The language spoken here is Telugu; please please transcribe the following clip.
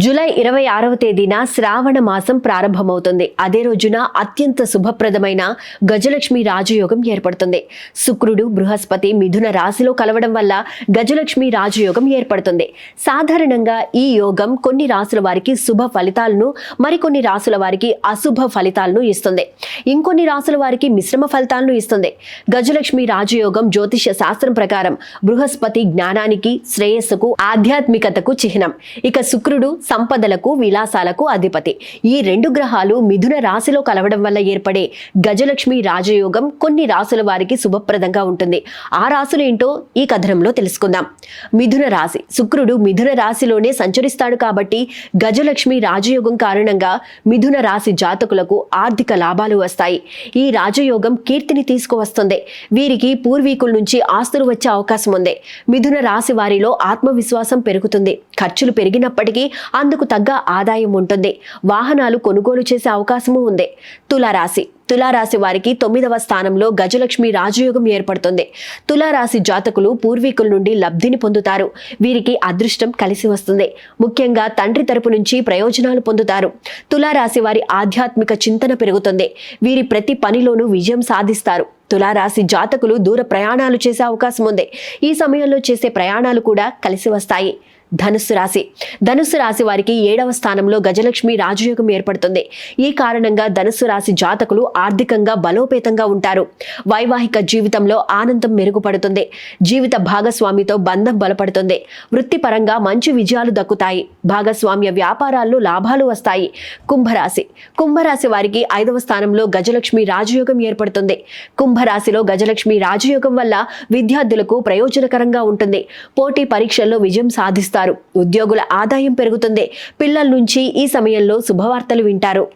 జూలై ఇరవై ఆరవ తేదీన శ్రావణ మాసం ప్రారంభమవుతుంది. అదే రోజున అత్యంత శుభప్రదమైన గజలక్ష్మి రాజయోగం ఏర్పడుతుంది. శుక్రుడు బృహస్పతి మిథున రాశిలో కలవడం వల్ల గజలక్ష్మి రాజయోగం ఏర్పడుతుంది. సాధారణంగా ఈ యోగం కొన్ని రాసుల వారికి శుభ ఫలితాలను మరికొన్ని రాసుల వారికి అశుభ ఫలితాలను ఇస్తుంది. ఇంకొన్ని రాసుల వారికి మిశ్రమ ఫలితాలను ఇస్తుంది. గజలక్ష్మి రాజయోగం జ్యోతిష శాస్త్రం ప్రకారం బృహస్పతి జ్ఞానానికి శ్రేయస్సుకు ఆధ్యాత్మికతకు చిహ్నం. ఇక శుక్రుడు సంపదలకు విలాసాలకు అధిపతి. ఈ రెండు గ్రహాలు మిథున రాశిలో కలవడం వల్ల ఏర్పడే గజలక్ష్మి రాజయోగం కొన్ని రాసుల వారికి శుభప్రదంగా ఉంటుంది. ఆ రాసులు ఏంటో ఈ కథనంలో తెలుసుకుందాం. మిథున రాశి. శుక్రుడు మిథున రాశిలోనే సంచరిస్తాడు కాబట్టి గజలక్ష్మి రాజయోగం కారణంగా మిథున రాశి జాతకులకు ఆర్థిక లాభాలు వస్తాయి. ఈ రాజయోగం కీర్తిని తీసుకువస్తుంది. వీరికి పూర్వీకుల నుంచి ఆస్తులు వచ్చే అవకాశం ఉంది. మిథున రాశి వారిలో ఆత్మవిశ్వాసం పెరుగుతుంది. ఖర్చులు పెరిగినప్పటికీ అందుకు తగ్గ ఆదాయం ఉంటుంది. వాహనాలు కొనుగోలు చేసే అవకాశము ఉంది. తులారాశి. తులారాశి వారికి తొమ్మిదవ స్థానంలో గజలక్ష్మి రాజయోగం ఏర్పడుతుంది. తులారాశి జాతకులు పూర్వీకుల నుండి లబ్ధిని పొందుతారు. వీరికి అదృష్టం కలిసి వస్తుంది. ముఖ్యంగా తండ్రి తరపు నుంచి ప్రయోజనాలు పొందుతారు. తులారాశి వారి ఆధ్యాత్మిక చింతన పెరుగుతుంది. వీరి ప్రతి పనిలోనూ విజయం సాధిస్తారు. తులారాశి జాతకులు దూర ప్రయాణాలు చేసే అవకాశం ఉంది. ఈ సమయంలో చేసే ప్రయాణాలు కూడా కలిసి వస్తాయి. ధనుసు రాశి. ధనుస్సు రాశి వారికి ఏడవ స్థానంలో గజలక్ష్మి రాజయోగం ఏర్పడుతుంది. ఈ కారణంగా ధనుసు రాశి జాతకులు ఆర్థికంగా బలోపేతంగా ఉంటారు. వైవాహిక జీవితంలో ఆనందం మెరుగుపడుతుంది. జీవిత భాగస్వామితో బంధం బలపడుతుంది. వృత్తిపరంగా మంచి విజయాలు దక్కుతాయి. భాగస్వామ్య వ్యాపారాల్లో లాభాలు వస్తాయి. కుంభరాశి. కుంభరాశి వారికి ఐదవ స్థానంలో గజలక్ష్మి రాజయోగం ఏర్పడుతుంది. కుంభరాశిలో గజలక్ష్మి రాజయోగం వల్ల విద్యార్థులకు ప్రయోజనకరంగా ఉంటుంది. పోటీ పరీక్షల్లో విజయం సాధిస్తారు. ఉద్యోగుల ఆదాయం పెరుగుతుంది. పిల్లల నుంచి ఈ సమయంలో శుభవార్తలు వింటారు.